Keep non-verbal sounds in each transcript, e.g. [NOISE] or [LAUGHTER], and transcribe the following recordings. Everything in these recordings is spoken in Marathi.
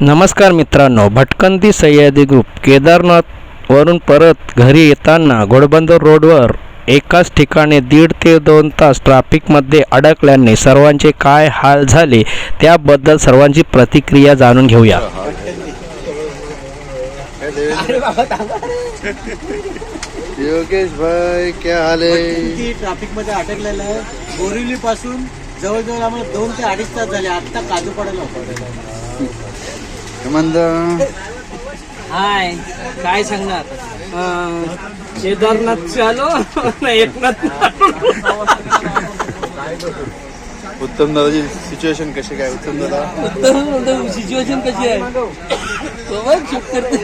नमस्कार मित्रांनो भटकंती सह्याद्री ग्रुप केदारनाथ वरून परत घरी येताना घोडबंदर रोडवर एकाच ठिकाणी दीड ते दोन तास ट्रॅफिकमध्ये अडकल्याने सर्वांचे काय हाल झाले त्याबद्दल सर्वांची प्रतिक्रिया जाणून घेऊया. योगेश भाई क्या हाल है किती ट्रॅफिकमध्ये अटकलेलं आहे. बोरिवली पासून जवळजवळ आम्हाला दोन ते अडीच तास झाले. आता काजू पडायला हेमंत. हाय काय सांगणार? अं, केदारनाथ आलो एकनाथ उत्तम दादाची सिच्युएशन कशी काय? उत्तम दादा? सिच्युएशन कशी आहे? तो बघ, चूक करते.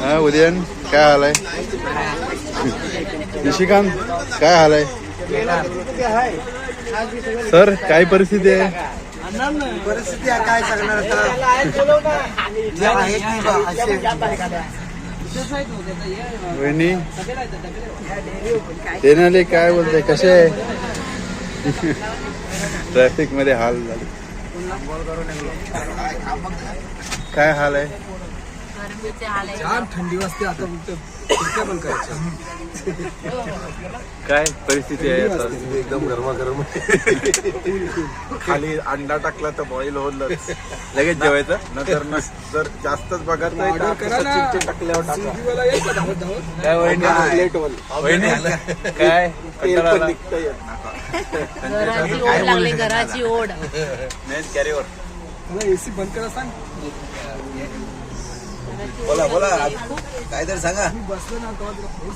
हा उदयन काय हाल आहे निशिकांत काय हाल आहे सर काय परिस्थिती आहे? परिस्थिती काय सांगणार आता? काय बोलते? कसे ट्रॅफिकमध्ये हाल झाले. काय हाल आहे? थंडी वाजते आता. पण काय? परिस्थिती आहे आता? एकदम गरमागरम. खाली अंडा टाकला तर बॉईल होऊन लगेच जेवायचं? नंतर न- जर जास्तच बघत नाही टाकल्यावर टाका. काय वहिनी? घराची ओढ लागली घराची ओढ. नाही. एसी बंद करा सांग. बोला बोला. काय तर सांगा.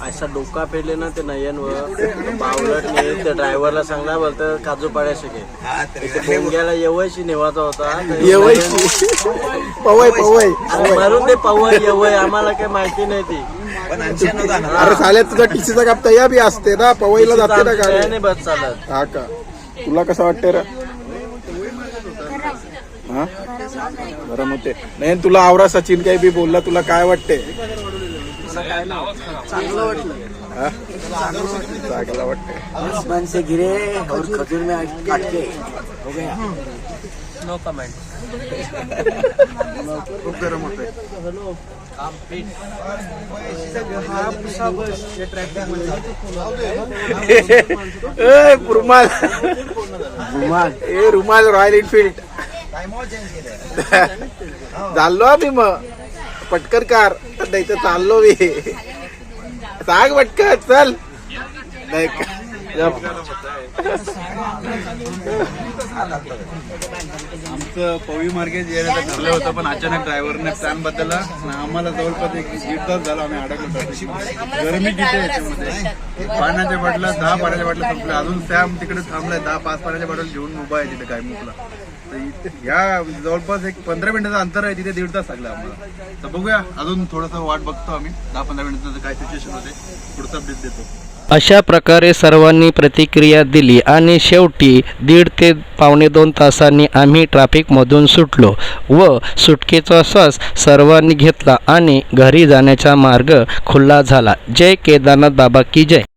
असा डोका पेले ना ते नयनवर. बावलट नाही त्या ड्रायव्हरला सांगणार बोलतं काजू पाड्या शिके बोंग्याला येवयशी नेवाचा होता. पवय पवय आणि मारून ते पवय येवय आम्हाला काही माहिती नाही ती. अरे साल्या तुझा टीसीचा काप तया बी असते ना. पवईला जाते ना गाडी नाही बस चालत. हा का? तुला कसं वाटतंय रे? हा? गरम होते. नाही तुला आवरा सचिन काही बी बोलला तुला काय वाटते? हा? चांगलं वाटते से गिरे और खजूर में अटके हो गया. नो कमेंट खूप गरम रुमाल. रुमाल. ए रुमाल रॉयल एनफिल्ड. [LAUGHS] चाललो आम्ही मग. पटकर कार. नाही तर चाललो मी. [LAUGHS] सांग पटकर चल. नाही का- आमचं पवी मार्गे यायला ठरलं होतं पण अचानक ड्रायव्हरने प्लॅन बदलला. आणि आम्हाला जवळपास एक दीड तास झाला आम्ही अडकलो गरमी किती याच्यामध्ये? पाण्याच्या बाटल्या दहा पाण्याच्या बाटल्या संपल्या अजून सॅम तिकडे थांबलाय. दहा पाच पाण्याच्या बाटल घेऊन उभा आहे तिथे काय मुकला तर जवळपास एक पंधरा मिनिटाचं अंतर आहे. तिथे दीड तास लागला आम्हाला. तर बघूया. अजून थोडंसं वाट बघतो आम्ही. दहा पंधरा मिनिटाचं काय सिच्युएशन होते. पुढचा अपडेट देतो. अशा प्रकारे सर्वांनी प्रतिक्रिया दिली आणि शेवटी दीड ते पावणे दोन तासांनी आम्ही ट्रॅफिकमधून सुटलो व सुटकेचा श्वास सर्वांनी घेतला आणि घरी जाण्याचा मार्ग खुला झाला. जय केदारनाथ बाबा की जय.